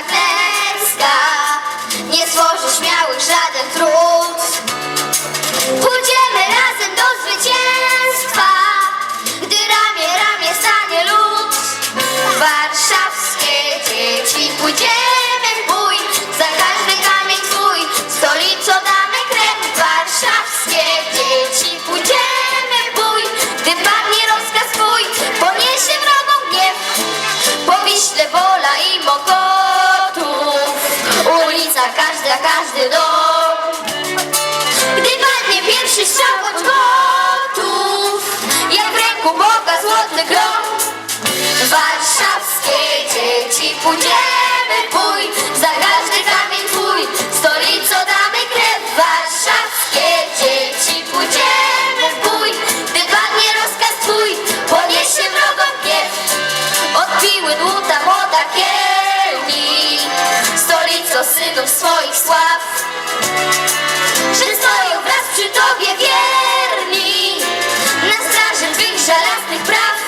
Saturday. Ulica każda, każdy dom. Gdy padnie pierwszy strzał bądź gotów Jak w ręku Boga złoty grom. Warszawskie dzieci pójdziemy Synów swoich sław że stoją wraz przy Tobie wierni na straży Twych żelaznych praw.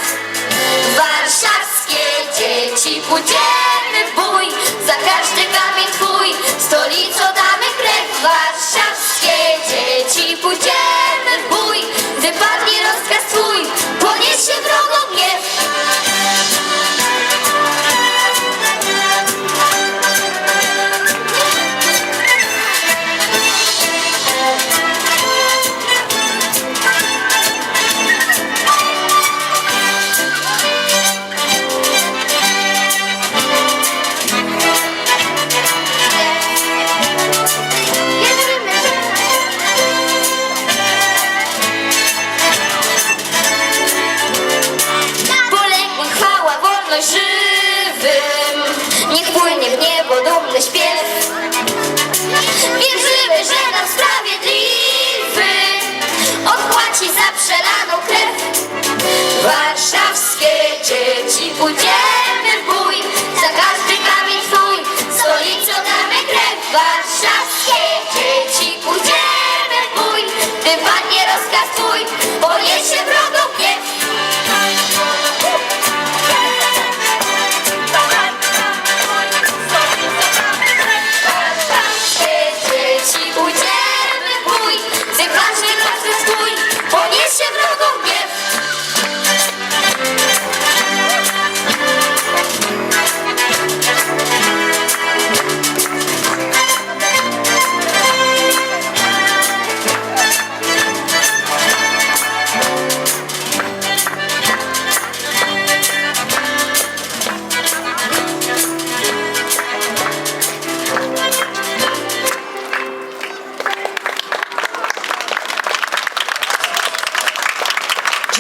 Warszawskie dzieci pójdziemy w bój za każdy kamień Twój, stolicą damy krew. Warszawskie krew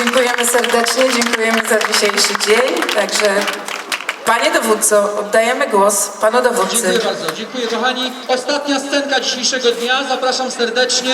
Dziękujemy serdecznie, dziękujemy za dzisiejszy dzień. Także panie dowódco, oddajemy głos panu dowódcy. Dziękuję bardzo, dziękuję kochani. Ostatnia scenka dzisiejszego dnia, zapraszam serdecznie.